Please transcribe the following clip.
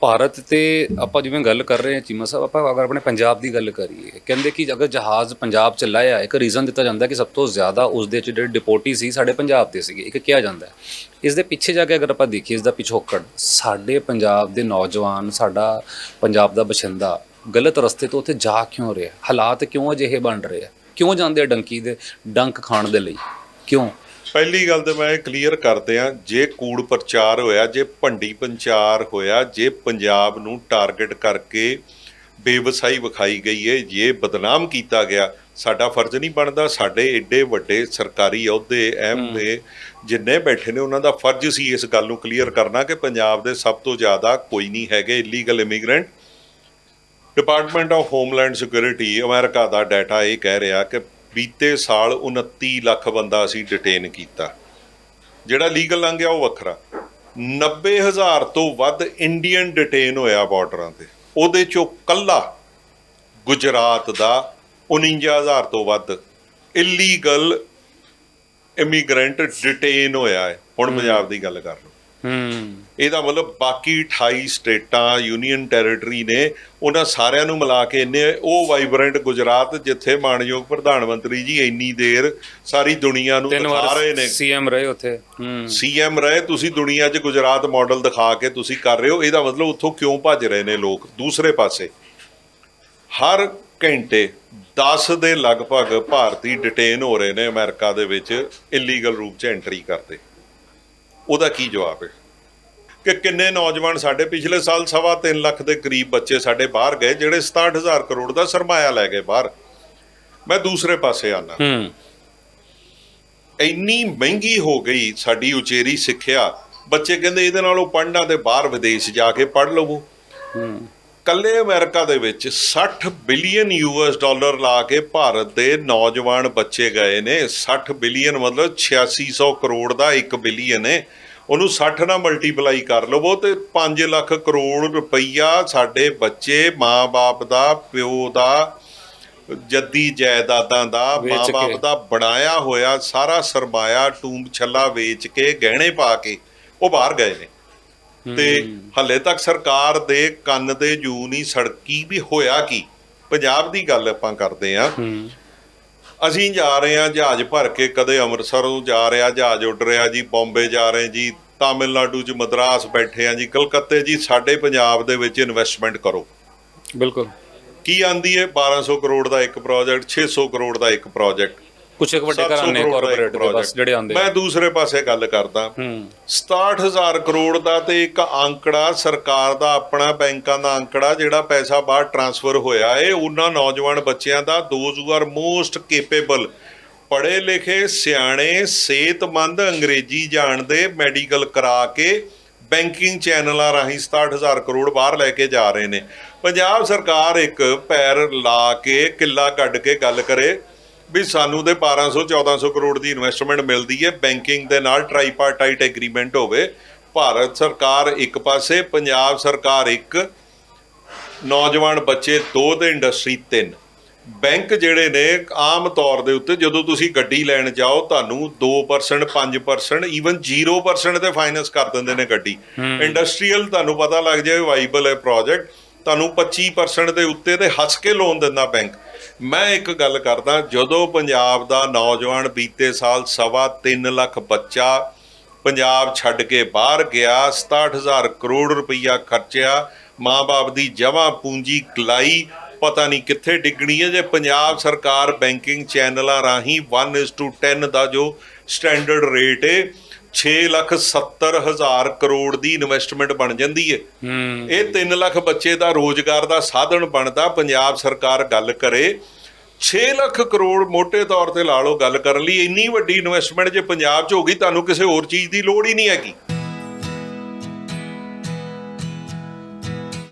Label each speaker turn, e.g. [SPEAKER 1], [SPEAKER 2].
[SPEAKER 1] ਭਾਰਤ ਤੇ ਆਪਾਂ ਜਿਵੇਂ ਗੱਲ ਕਰ ਰਹੇ ਹਾਂ, ਚੀਮਾ ਸਾਹਿਬ, ਆਪਾਂ ਅਗਰ ਆਪਣੇ ਪੰਜਾਬ ਦੀ ਗੱਲ ਕਰੀਏ, ਕਹਿੰਦੇ ਕਿ ਅਗਰ ਜਹਾਜ਼ ਪੰਜਾਬ ਚ ਲਾਇਆ, ਇੱਕ ਰੀਜ਼ਨ ਦਿੱਤਾ ਜਾਂਦਾ ਕਿ ਸਭ ਤੋਂ ਜ਼ਿਆਦਾ ਉਸ ਦੇ ਚ ਜਿਹੜੇ ਡਿਪੋਰਟੀ ਸੀ, ਸਾਡੇ ਪੰਜਾਬ ਦੇ ਸੀਗੇ, ਇੱਕ ਕਿਹਾ ਜਾਂਦਾ ਇਸ ਦੇ ਪਿੱਛੇ ਜਾ ਕੇ ਅਗਰ ਆਪਾਂ ਦੇਖੀਏ ਇਸ ਦਾ ਪਿਛੋਕੜ, ਸਾਡੇ ਪੰਜਾਬ ਦੇ ਨੌਜਵਾਨ, ਸਾਡਾ ਪੰਜਾਬ ਦਾ ਬਸ਼ਿੰਦਾ ਗਲਤ ਰਸਤੇ ਤੋਂ ਉੱਥੇ ਜਾ ਕਿਉਂ ਰਿਹਾ? ਹਾਲਾਤ ਕਿਉਂ ਅਜਿਹੇ ਬਣ ਰਹੇ ਆ? ਕਿਉਂ ਜਾਂਦੇ ਆ ਡੰਕੀ ਦੇ ਡੰਕ ਖਾਣ ਦੇ ਲਈ? ਕਿਉਂ?
[SPEAKER 2] ਪਹਿਲੀ ਗੱਲ ਤੇ ਮੈਂ ਕਲੀਅਰ ਕਰਦੇ ਆ ਜੇ ਕੂੜ ਪ੍ਰਚਾਰ ਹੋਇਆ ਜੇ ਭੰਡੀ ਪੰਚਾਰ ਹੋਇਆ ਜੇ ਪੰਜਾਬ ਨੂੰ ਟਾਰਗੇਟ ਕਰਕੇ ਬੇਵਸਾਈ ਵਿਖਾਈ ਗਈ ਹੈ ਜੇ ਬਦਨਾਮ ਕੀਤਾ ਗਿਆ ਸਾਡਾ ਫਰਜ਼ ਨਹੀਂ ਬਣਦਾ ਸਾਡੇ ਏਡੇ ਵੱਡੇ ਸਰਕਾਰੀ ਅਹੁਦੇ ਅਹਿਮ ਨੇ ਜਿੰਨੇ ਬੈਠੇ ਨੇ ਉਹਨਾਂ ਦਾ ਫਰਜ਼ ਸੀ ਇਸ ਗੱਲ ਨੂੰ ਕਲੀਅਰ ਕਰਨਾ ਕਿ ਪੰਜਾਬ ਦੇ ਸਭ ਤੋਂ ਜ਼ਿਆਦਾ ਕੋਈ ਨਹੀਂ ਹੈਗੇ illegal immigrant department of homeland security America ਦਾ ਡਾਟਾ ਇਹ ਕਹਿ ਰਿਹਾ ਕਿ ਬੀਤੇ ਸਾਲ 29 ਲੱਖ ਬੰਦਾ ਅਸੀਂ ਡਿਟੇਨ ਕੀਤਾ। ਜਿਹੜਾ ਲੀਗਲ ਲੰਘਿਆ ਉਹ ਵੱਖਰਾ। 90000 ਤੋਂ ਵੱਧ ਇੰਡੀਅਨ ਡਿਟੇਨ ਹੋਇਆ ਬਾਰਡਰਾਂ ਤੇ। ਉਹਦੇ ਚੋਂ ਕੱਲਾ ਗੁਜਰਾਤ ਦਾ 49000 ਤੋਂ ਵੱਧ ਇਲੀਗਲ ਇਮੀਗ੍ਰੈਂਟ ਡਿਟੇਨ ਹੋਇਆ ਹੈ। ਹੁਣ ਪੰਜਾਬ ਦੀ ਗੱਲ ਕਰ ਲਓ।
[SPEAKER 1] ਹੂੰ।
[SPEAKER 2] ਇਹਦਾ ਮਤਲਬ ਬਾਕੀ 28 ਸਟੇਟਾਂ ਯੂਨੀਅਨ ਟੈਰੀਟਰੀ ਨੇ ਉਹਨਾਂ ਸਾਰਿਆਂ ਨੂੰ ਮਿਲਾ ਕੇ ਇੰਨੇ ਉਹ ਵਾਈਬ੍ਰੈਂਟ ਗੁਜਰਾਤ ਜਿੱਥੇ ਮਾਨਯੋਗ ਪ੍ਰਧਾਨ ਮੰਤਰੀ ਜੀ ਇੰਨੀ ਦੇਰ ਸਾਰੀ ਦੁਨੀਆ ਨੂੰ ਦਿਖਾ ਰਹੇ ਨੇ।
[SPEAKER 1] ਸੀਐਮ ਰਹੇ ਉੱਥੇ। ਹੂੰ।
[SPEAKER 2] ਸੀਐਮ ਰਹੇ ਤੁਸੀਂ ਦੁਨੀਆ 'ਚ ਗੁਜਰਾਤ ਮਾਡਲ ਦਿਖਾ ਕੇ ਤੁਸੀਂ ਕਰ ਰਹੇ ਹੋ। ਇਹਦਾ ਮਤਲਬ ਉੱਥੋਂ ਕਿਉਂ ਭੱਜ ਰਹੇ ਨੇ ਲੋਕ? ਦੂਸਰੇ ਪਾਸੇ ਹਰ ਘੰਟੇ 10 ਦੇ ਲਗਭਗ ਭਾਰਤੀ ਡਿਟੇਨ ਹੋ ਰਹੇ ਨੇ ਅਮਰੀਕਾ ਦੇ ਵਿੱਚ ਇਲੀਗਲ ਰੂਪ 'ਚ ਐਂਟਰੀ ਕਰਦੇ। ਉਹਦਾ ਕੀ ਜਵਾਬ ਹੈ? ਕਿ ਕਿੰਨੇ ਨੌਜਵਾਨ ਸਾਡੇ ਪਿਛਲੇ ਸਾਲ ਸਵਾ ਤਿੰਨ ਲੱਖ ਦੇ ਕਰੀਬ ਬੱਚੇ ਸਾਡੇ ਬਾਹਰ ਗਏ ਜਿਹੜੇ 67000 ਕਰੋੜ ਦਾ ਸਰਮਾਇਆ ਲੈ ਗਏ ਬਾਹਰ। ਮੈਂ ਦੂਸਰੇ ਪਾਸੇ ਆਨਾ।
[SPEAKER 1] ਹੂੰ।
[SPEAKER 2] ਇੰਨੀ ਮਹਿੰਗੀ ਹੋ ਗਈ ਸਾਡੀ ਉਚੇਰੀ ਸਿੱਖਿਆ। ਬੱਚੇ ਕਹਿੰਦੇ ਇਹਦੇ ਨਾਲੋਂ ਪੜ੍ਹਨਾ ਤੇ ਬਾਹਰ ਵਿਦੇਸ਼ ਜਾ ਕੇ ਪੜ੍ਹ ਲਵੋ।
[SPEAKER 1] ਹੂੰ।
[SPEAKER 2] ਕੱਲੇ ਅਮਰੀਕਾ ਦੇ ਵਿੱਚ 60 ਬਿਲੀਅਨ ਯੂਐਸ ਡਾਲਰ ਲਾ ਕੇ ਭਾਰਤ ਦੇ ਨੌਜਵਾਨ ਬੱਚੇ ਗਏ ਨੇ। 60 ਬਿਲੀਅਨ ਮਤਲਬ 8600 ਕਰੋੜ ਦਾ 1 ਬਿਲੀਅਨ ਹੈ ਉਹਨੂੰ 60 ਨਾਲ ਮਲਟੀਪਲਾਈ ਕਰ ਲਵੋ ਤੇ 5 ਲੱਖ ਕਰੋੜ ਰੁਪਈਆ ਸਾਡੇ ਬੱਚੇ ਮਾਂ-ਬਾਪ ਦਾ ਪਿਓ ਦਾ ਜੱਦੀ ਜਾਇਦਾਦਾਂ ਦਾ। ਮਾਂ-ਬਾਪ ਦਾ ਬਣਾਇਆ ਹੋਇਆ ਸਾਰਾ ਸਰਮਾਇਆ ਟੂੰਬ ਛੱਲਾ ਵੇਚ ਕੇ ਗਹਿਣੇ ਪਾ ਕੇ ਉਹ ਬਾਹਰ ਗਏ ਨੇ। ਤੇ ਹੱਲੇ ਤੱਕ ਸਰਕਾਰ ਦੇ ਕੰਨ ਤੇ ਜੂ ਨਹੀਂ ਸੜਕੀ ਵੀ ਹੋਇਆ ਕੀ। ਪੰਜਾਬ ਦੀ ਗੱਲ ਆਪਾਂ ਕਰਦੇ ਆ। ਅਸੀਂ ਜਾ ਰਹੇ ਆ ਜਹਾਜ਼ ਭਰ ਕੇ ਕਦੇ ਅੰਮ੍ਰਿਤਸਰੋਂ ਜਾ ਰਿਹਾ ਜਹਾਜ਼ ਉੱਡ ਰਿਹਾ ਜੀ ਬੰਬੇ ਜਾ ਰਹੇ ਜੀ ਤਾਮਿਲਨਾਡੂ ਚ ਮਦਰਾਸ ਬੈਠੇ ਆ ਜੀ ਕਲਕੱਤੇ ਜੀ ਸਾਡੇ ਪੰਜਾਬ ਦੇ ਵਿੱਚ ਇਨਵੈਸਟਮੈਂਟ ਕਰੋ।
[SPEAKER 1] ਬਿਲਕੁਲ।
[SPEAKER 2] ਕੀ ਆਂਦੀ ਹੈ 1200 ਕਰੋੜ ਦਾ ਇੱਕ ਪ੍ਰੋਜੈਕਟ 600 ਕਰੋੜ ਦਾ ਇੱਕ ਪ੍ਰੋਜੈਕਟ
[SPEAKER 1] ਕੁਛ ਇੱਕ ਵੱਡੇ
[SPEAKER 2] 700
[SPEAKER 1] ਘਰਾਂ ਨੇ
[SPEAKER 2] ਕਰੋੜ ਦਾ ਇੱਕ
[SPEAKER 1] ਕਾਰਪੋਰੇਟ ਦੇ ਬਸ
[SPEAKER 2] project।
[SPEAKER 1] ਜਿਹੜੇ ਆਉਂਦੇ
[SPEAKER 2] ਮੈਂ ਦੂਸਰੇ ਪਾਸੇ ਗੱਲ ਕਰਦਾ।
[SPEAKER 1] ਹੂੰ।
[SPEAKER 2] 67000 ਕਰੋੜ ਦਾ ਤੇ ਇੱਕ ਅੰਕੜਾ ਸਰਕਾਰ ਦਾ ਆਪਣਾ ਬੈਂਕਾਂ ਦਾ ਅੰਕੜਾ ਜਿਹੜਾ ਪੈਸਾ ਬਾਹਰ ਟਰਾਂਸਫਰ ਹੋਇਆ ਏ ਉਹਨਾਂ ਨੌਜਵਾਨ ਬੱਚਿਆਂ ਦਾ those who are most capable ਪੜ੍ਹੇ ਲਿਖੇ ਸਿਆਣੇ ਸਿਹਤਮੰਦ ਅੰਗਰੇਜ਼ੀ ਜਾਣਦੇ ਮੈਡੀਕਲ ਕਰਾ ਕੇ ਬੈਂਕਿੰਗ ਚੈਨਲਾਂ ਰਾਹੀਂ 67000 ਕਰੋੜ ਬਾਹਰ ਲੈ ਕੇ ਜਾ ਰਹੇ ਨੇ। ਪੰਜਾਬ ਸਰਕਾਰ ਇੱਕ ਪੈਰ ਲਾ ਕੇ ਕਿੱਲਾ ਕੱਢ ਕੇ ਗੱਲ ਕਰੇ। ਵੀ ਸਾਨੂੰ ਤੇ 1200 1400 ਕਰੋੜ ਦੀ ਇਨਵੈਸਟਮੈਂਟ ਮਿਲਦੀ ਹੈ। ਬੈਂਕਿੰਗ ਦੇ ਨਾਲ ਟ੍ਰਾਈਪਾਰਟਾਈਟ ਐਗਰੀਮੈਂਟ ਹੋਵੇ। ਭਾਰਤ ਸਰਕਾਰ ਇੱਕ ਪਾਸੇ ਪੰਜਾਬ ਸਰਕਾਰ ਇੱਕ ਨੌਜਵਾਨ ਬੱਚੇ ਦੋ ਤੇ ਇੰਡਸਟਰੀ ਤਿੰਨ। ਬੈਂਕ ਜਿਹੜੇ ਨੇ ਆਮ ਤੌਰ ਦੇ ਉੱਤੇ ਜਦੋਂ ਤੁਸੀਂ ਗੱਡੀ ਲੈਣ ਜਾਓ ਤੁਹਾਨੂੰ 2% 5% ਈਵਨ 0% ਤੇ ਫਾਈਨੈਂਸ ਕਰ ਦਿੰਦੇ ਨੇ ਗੱਡੀ। ਇੰਡਸਟਰੀਅਲ ਤੁਹਾਨੂੰ ਪਤਾ ਲੱਗ ਜਾਏ ਵਾਈਬਲ ਹੈ ਪ੍ਰੋਜੈਕਟ ਤੁਹਾਨੂੰ 25% ਦੇ ਉੱਤੇ ਤੇ ਹੱਸ ਕੇ ਲੋਨ ਦਿੰਦਾ ਬੈਂਕ ਮੈਂ ਇੱਕ ਗੱਲ ਕਰਦਾ, ਜਦੋਂ ਪੰਜਾਬ ਦਾ ਨੌਜਵਾਨ ਬੀਤੇ ਸਾਲ ਸਵਾ 3 ਲੱਖ ਬੱਚਾ ਪੰਜਾਬ ਛੱਡ ਕੇ ਬਾਹਰ ਗਿਆ 67000 ਕਰੋੜ ਰੁਪਈਆ ਖਰਚਿਆ, ਮਾਂ-ਬਾਪ ਦੀ ਜਮ੍ਹਾਂ ਪੂੰਜੀ ਕਲਾਈ, ਪਤਾ ਨਹੀਂ ਕਿੱਥੇ ਡਿੱਗਣੀ ਹੈ, ਜੇ ਪੰਜਾਬ ਸਰਕਾਰ ਬੈਂਕਿੰਗ ਚੈਨਲਾਂ ਰਾਹੀਂ 1:10 ਦਾ ਜੋ ਸਟੈਂਡਰਡ ਰੇਟ ਹੈ 6 ਲੱਖ 70 ਹਜ਼ਾਰ ਕਰੋੜ ਦੀ ਇਨਵੈਸਟਮੈਂਟ ਬਣ ਜਾਂਦੀ
[SPEAKER 1] ਹੈ।
[SPEAKER 2] ਇਹ 3 ਲੱਖ ਬੱਚੇ ਦਾ ਰੋਜ਼ਗਾਰ ਦਾ ਸਾਧਨ ਬਣਦਾ ਪੰਜਾਬ ਸਰਕਾਰ ਗੱਲ ਕਰੇ। 6 ਲੱਖ ਕਰੋੜ ਮੋٹے ਤੌਰ ਤੇ ਲਾ ਲਓ ਗੱਲ ਕਰਨ ਲਈ ਇੰਨੀ ਵੱਡੀ ਇਨਵੈਸਟਮੈਂਟ ਜੇ ਪੰਜਾਬ 'ਚ ਹੋ ਗਈ ਤੁਹਾਨੂੰ ਕਿਸੇ ਹੋਰ ਚੀਜ਼ ਦੀ ਲੋੜ ਹੀ ਨਹੀਂ ਹੈਗੀ।